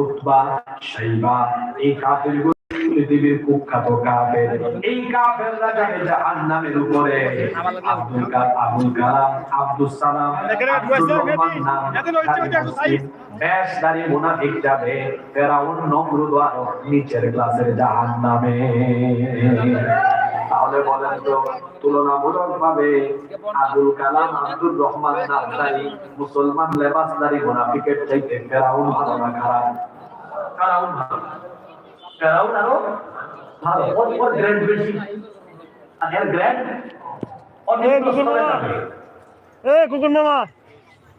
Utba শাইবা এই কাফেরগুলো পৃথিবীর কুখ্যাত কাফের এই কাফেররা যাবে জাহান্নামের উপরে। আব্দুল কালাম আবুল কালাম আব্দুল সালাম বেশদারি যাবে ফেরাউন নমরুদ আর নিচের ক্লাসের জাহান্নামে। তাহলে বলেন তো তুলনামূলক ভাবে আবুল কালাম আব্দুর রহমান নামদারি মুসলমান লেবাসদারি মুনাফিকের চাইতে ফেরাউন ভালো না খারাপ ফেরাউন ভালো। ফেরাউন আরও ভালো। ওর ওর গ্রেড বেশি। আর এর গ্রেড অনেক এ কুকুর মামা।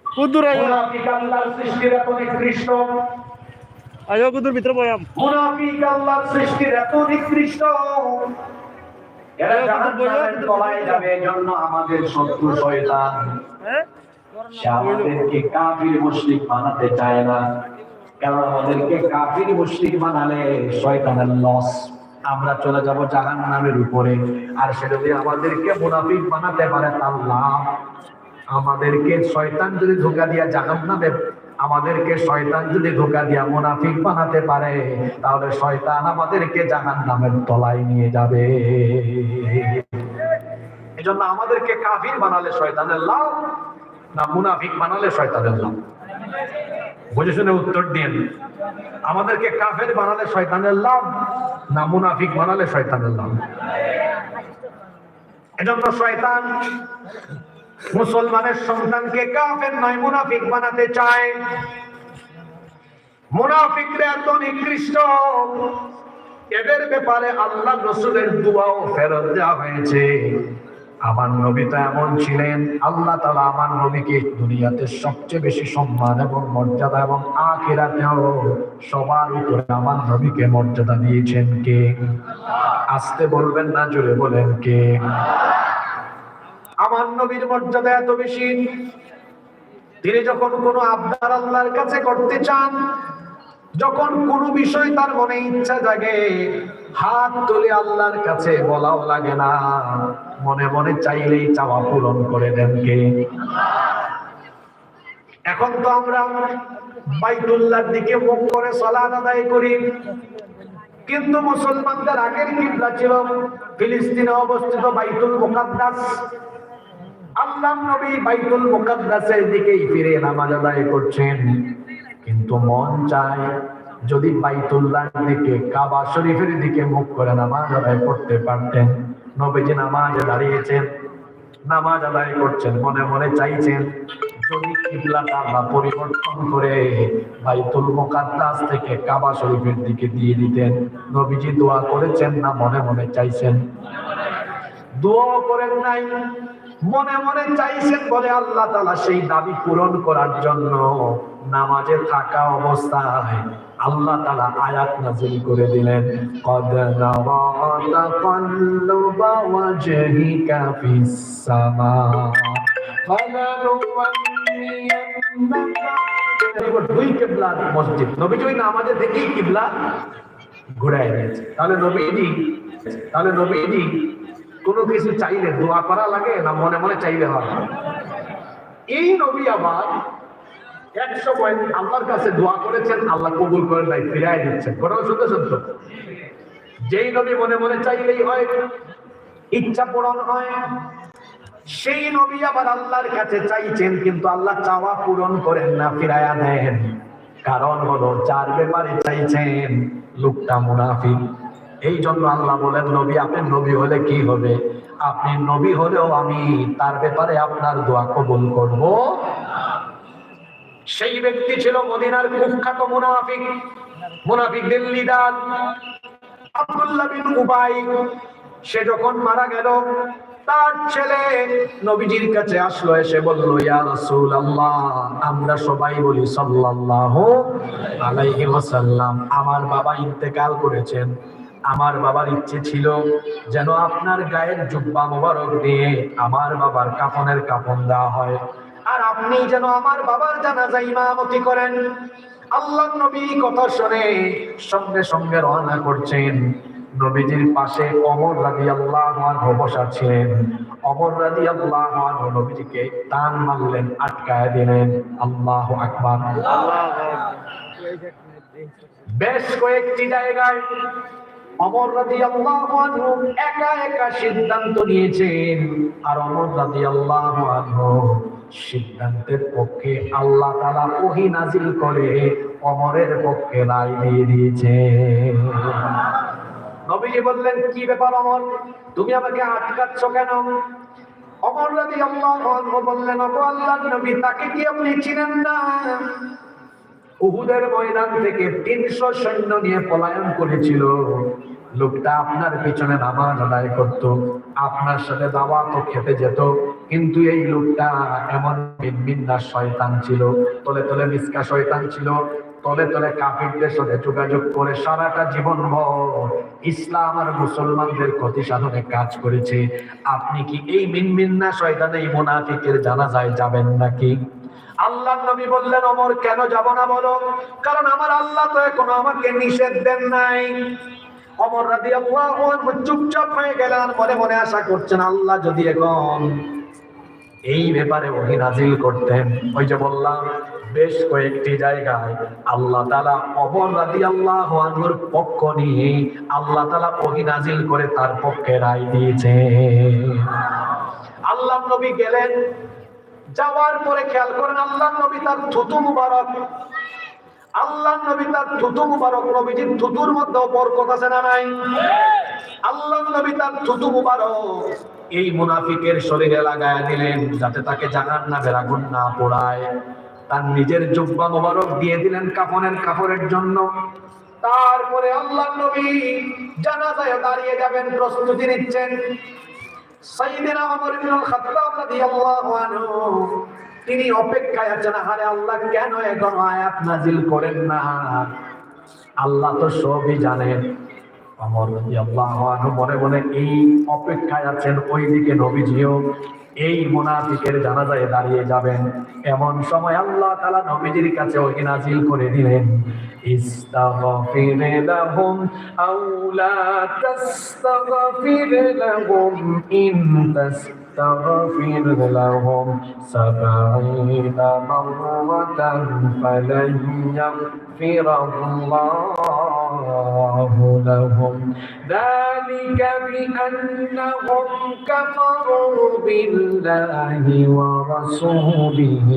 কুদ্দুর আগে মুনাফিক আল্লাহর সৃষ্টির এত নিকৃষ্ট। আগে কুদ্দুর ভিতরে বয়াম। মুনাফিক আল্লাহর সৃষ্টির এত নিকৃষ্ট। এরা জাহান্নামের তলায় যাবে এজন্য আমাদের শত্রু শয়তান। হ্যাঁ? সে আমাদেরকে কাফির মুশরিক বানাতে চায় না। কারণ আমাদেরকে কাফির মুশরিক বানালে শয়তানের লস। আমরা চলে যাব জাহান্নামের উপরে। আর সে যদি আমাদেরকে মুনাফিক বানাতে পারে তার লাভ আমাদেরকে শয়তান যদি ধোকা দিয়া জাহান্নামে আমাদেরকে শয়তান যদি ধোকা দিয়া মুনাফিক বানাতে পারে, তাহলে শয়তান আমাদেরকে জাহান নামের তলায় নিয়ে যাবে। এজন্য আমাদেরকে কাফির বানালে শয়তানের লাভ, না মুনাফিক বানালে শয়তানের লাভ? বুঝে শুনে উত্তর দিন। আমাদেরকে কাফের বানালে শয়তানের লাভ, না মুনাফিক বানালে শয়তানের লাভ? এজন্য শয়তান মুসলমানের সন্তানকে কাফের নয়, মুনাফিক বানাতে চায়। মুনাফিকরা এত নিকৃষ্ট। এদের ব্যাপারে আল্লাহ রসুলের দুয়াও ফেরত দেওয়া হয়েছে। আমার নবী তো এমন ছিলেন। আল্লাহ তালা আমার নবীকে দুনিয়াতে সবচেয়ে বেশি সম্মান এবং মর্যাদা এবং আখিরাতেও সবার উপরে আমার নবীকে মর্যাদা দিয়েছেন কে? আসতে বলবেন না, জোরে বলেন কে? আমার নবীর মর্যাদা এত বেশি। তিনি যখন কোনো আবদার আল্লাহর কাছে করতে চান, যখন কোনো বিষয় তার মনে ইচ্ছা জাগে, হাত তুলে আল্লাহর কাছে বলাও লাগে না। মনে মনে চাইলেই চাওয়া পূরণ করে দেন কে? এখন তো আমরা বাইতুল্লাহর দিকে মুখ করে সলাদ আদায় করি। কিন্তু মুসলমানদের আগের কিবলা ছিল ফিলিস্তিনে অবস্থিত বাইতুল মুকাদ্দাস। আল্লাহ নবী বাইতুল মুকাদ্দাসের দিকেই ফিরে নামাজ আদায় করছেন। কিন্তু মন চায় যদি বাইতুল্লাহর দিকে, কাবা শরীফের দিকে মুখ করে নামাজ আদায় করতে পারতেন। নবীজি নামাজ দাঁড়িয়েছেন, নামাজ আদায় করছেন, মনে মনে চাইছেন, যদি কিবলাটা পরিবর্তন করে বাইতুল মুকাদ্দাস থেকে কাবা শরীফের দিকে দিয়ে দিতেন। নবীজি দোয়া করেছেন না মনে মনে চাইছেন? দোয়া করেন নাই মনে মনে চাইছেন বলে আল্লাহ তালা সেই দাবি পূরণ করার জন্য। নামাজে থাকা অবস্থায় আল্লাহ তালা আয়াত নাজিল করে দিলেন, কদ তাকাল্লুবা মসজিদ নবীজি ওই নামাজে দেখেই কিবলা ঘুরাই দিয়েছে। তাহলে নবীজি তাহলে নবীজি কোনো কিছু চাইলে দোয়া করা লাগে না মনে মনে চাইলে হয়। এই নবী আবার আল্লাহর কাছে দোয়া করেছেন, আল্লাহ কবুল করেন নাই ফিরাই দিচ্ছেন। যেই নবী মনে মনে চাইলেই হয়, ইচ্ছা পূরণ হয়। সেই নবী আবার আল্লাহর কাছে চাইছেন, কিন্তু আল্লাহ চাওয়া পূরণ করেন না ফিরায়া দেন। কারণ হলো, যার ব্যাপারে চাইছেন, লোকটা মুনাফিক। এই জন্য আল্লাহ বলেন, নবী, আপনি নবী হলে কি হবে? আপনি নবী হলেও আমি তার ব্যাপারে আপনার দোয়া কবুল করব। সেই ব্যক্তি ছিল মদিনার কুখ্যাত মুনাফিক মুনাফিকদের লিডার আব্দুল্লাহ বিন উবাই। সে যখন মারা গেল, তার ছেলে নবীজির কাছে আসলো, এসে বলল, ইয়া রাসূলুল্লাহ, আমরা সবাই বলি সাল্লাল্লাহু আলাইহি ওয়াসাল্লাম, আমার বাবা ইন্তেকাল করেছেন। আমার বাবার ইচ্ছে ছিল যেন আপনার গায়ের জুব্বা মোবারক দিয়ে আমার বাবার কাফনের কাফন দেওয়া হয়। আর আপনি যেন আমার বাবার জানাজা ইমামতি করেন। আল্লাহ নবী কথা শুনে সঙ্গে সঙ্গে রওনা করছেন। নবীজির পাশে অমর রাজি আল্লাহ বসা ছিলেন অমর রাজি আল্লাহ নবীজিকে টান মারলেন আটকায় দিলেন। আল্লাহ আকবার। বেশ কয়েকটি জায়গায় অমর রাজি আল্লাহ একা একা সিদ্ধান্ত নিয়েছেন। আর অমর রাজি আল্লাহ সিদ্ধান্তের পক্ষে আল্লাহ তালা ওহি নাজিল করে, অমরের পক্ষে রায় দিয়ে দিয়েছে নবীজি বললেন, কি ব্যাপার অমর? তুমি আমাকে আটকাচ্ছ কেন? অমর রাজি আল্লাহ বললেন অবু আল্লাহ নবী, তাকে কি আপনি চিনেন না? উহুদের ময়দান থেকে তিনশো সৈন্য নিয়ে পলায়ন করেছিল। লোকটা আপনার পিছনে নামাজ আদায় করত, আপনার সাথে দাওয়া তো খেতে যেত, কিন্তু এই লোকটা এমন বিন্দাস শয়তান ছিল, তলে তলে মিসকা শয়তান ছিল তলে তলে কাফিরদের সাথে যোগাযোগ করে সারাটা জীবন ইসলাম আর মুসলমানদের ক্ষতি সাধনে কাজ করেছে। আপনি কি এই মিনমিন্না শয়তান এই মুনাফিকের জানাজায় যাবেন নাকি? আল্লাহ নবী বললেন, অমর, কেন যাব না বলো? কারণ আমার আল্লাহ তো এখন আমাকে নিষেধ দেন নাই। অমর রাদি আল্লাহ চুপচাপ হয়ে গেলেন, মনে মনে আশা করছেন, আল্লাহ যদি এখন এই ব্যাপারে ওহি করতেন। ওই যে বললাম বেশ কয়েকটি জায়গায় আল্লাহ তালা অমর রাদি আল্লাহ আনহুর পক্ষ নিয়ে আল্লাহ তালা ওহি নাজিল করে তার পক্ষে রায় দিয়েছে। আল্লাহ নবী গেলেন, যাওয়ার পরে খেয়াল করেন আল্লাহ নবী তার থুতু মুবারক। আল্লাহ নবী তার থুতু মুবারক, নবীজির থুতুর মধ্যে বরকত আছে না নাই? আল্লাহ নবী তার থুতু মুবারক এই মুনাফিকের শরীরে লাগায়া দিলেন, যাতে তাকে জানান না বেরাগুন না পোড়ায়। তার নিজের জুব্বা মুবারক দিয়ে দিলেন কাফনের কাপড়ের জন্য। তারপরে আল্লাহ নবী জানাজায় দাঁড়িয়ে যাবেন, প্রস্তুতি নিচ্ছেন। তিনি অপেক্ষায় আছেন আরে আল্লাহ, কেন এখন আয়াত নাজিল করেন না? আল্লাহ তো সবই জানেন। ওমর রাদিয়াল্লাহু মনে মনে এই অপেক্ষায় আছেন, ওইদিকে নবীজিও এই মোনাফিকের জানাজায় দাঁড়িয়ে যাবেন। এমন সময় আল্লাহ তালা নবীজির কাছে ওই নাজিল করে দিলেন। استغفر لهم أو لا تستغفر لهم إن লাহুম تغفر لهم سبعين مرة فلن يغفر الله لهم. ذلك بأنهم كفروا بالله ورسوله.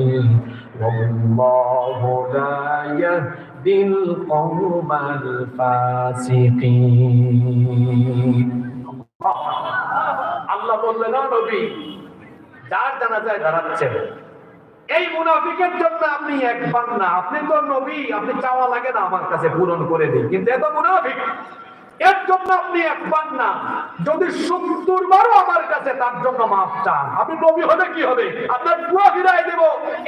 والله لا يهدي القوم الفاسقين. আল্লাহ বললেন নবী, যার জানাজায় দাঁড়াচ্ছেন, এই মুনাফিকের জন্য আপনি এক একবার না। আপনি তো নবী, আপনি চাওয়া লাগে না আমার কাছে পূরণ করে দিন। কিন্তু এত মুনাফিক। এর জন্য আপনি একবার না। যদি সত্তর বারও আমার কাছে, তার জন্য মাফ চান। আপনি নবী হলে কি হবে? আপনার পুয়া ফিরাই দেব।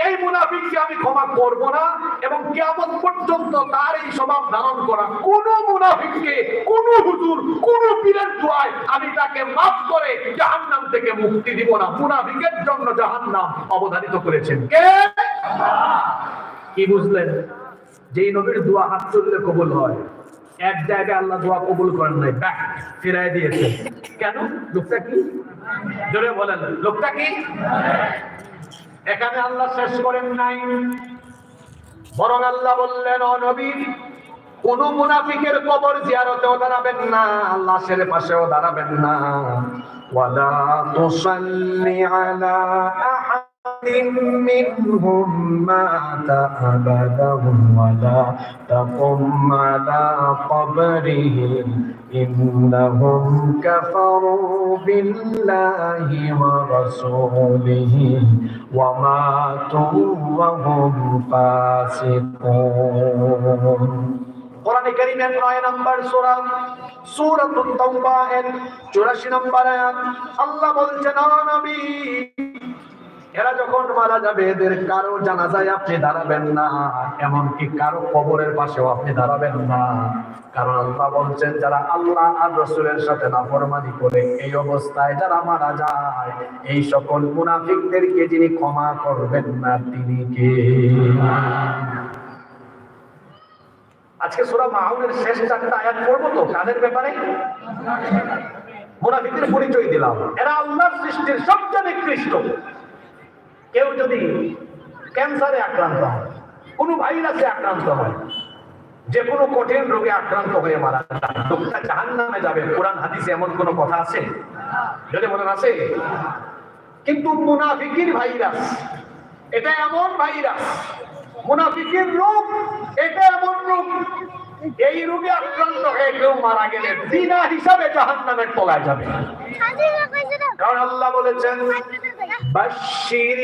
এই মুনাফিককে আমি ক্ষমা করব না এবং কেমন পর্যন্ত তার এই স্বভাব ধারণ করা কোন মুনাফিককে, কোন হুজুর, কোন পীরের দোয়ায় আমি তাকে মাফ করে জাহান্নাম থেকে মুক্তি দিব না। মুনাফিকের জন্য জাহান্নাম অবধারিত করেছেন। কে? কি বুঝলেন? যেই নবীর দোয়া হাত তুললে কবুল হয়। এক জায়গায় আল্লাহ দোয়া কবুল করেন নাই ব্যাক ফিরাই দিয়েছে। কেন? লোকটা কি? জোরে বলেন, লোকটা কি? এখানে আল্লাহ শেষ করেন নাই। বরং আল্লাহ বললেন, ও নবী, কোন মুনাফিকের কবর জিয়ারতেও দাঁড়াবেন না আল্লাহ লাশের পাশেও দাঁড়াবেন না। ওয়ালা তুসাল্লি আলা আহাদিন মিনহুম মাতা আবাদাহু ওয়ালা তাকুম আলা কবরিহি إنهم كفروا بالله ورسوله وماتوا وهم فاسقون কোরআনে কারীমের 9 নম্বর সূরা সূরাতুত তাওবা এর 84 নম্বর আয়াত আল্লাহ বলছেন ও নবী এরা যখন মারা যাবে, এদের কারও জানাজায় আপনি দাঁড়াবেন না। এমনকি কারও কবরের পাশেও আপনি দাঁড়াবেন না। কারণ আল্লাহ বলছেন, যারা আল্লাহ আর রসুলের সাথে নাফরমানি করে এই অবস্থায় যারা মারা যায়, এই সকল মুনাফিকদেরকে যিনি ক্ষমা করবেন না, তিনি কে? আজকে সূরা মাউনের শেষ চারটা আয়াত পড়ব তো, কাদের ব্যাপারে? মুনাফিকদের পরিচয় দিলাম। এরা আল্লাহর সৃষ্টির সবচেয়ে নিকৃষ্ট। কেউ যদি ক্যান্সারে আক্রান্ত হয় কোনো ভাইরাসে আক্রান্ত হয় যে কোনো কঠিন রোগে আক্রান্ত হয়ে মারা লোকটা জাহান নামে যাবে। কোরআন হাদিসে এমন কোনো কথা আছে? যদি মনে আছে? কিন্তু মুনাফিকির ভাইরাস এটা এমন ভাইরাস মুনাফিকের রোগ এটা এমন রোগ এই রোগে আক্রান্ত হয়ে কেউ মারা গেলে বিনা হিসাবে জাহান নামের তলায় যাবে কারণ আল্লাহ বলেছেন بشر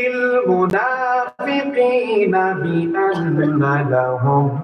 المنافقين بأن لهم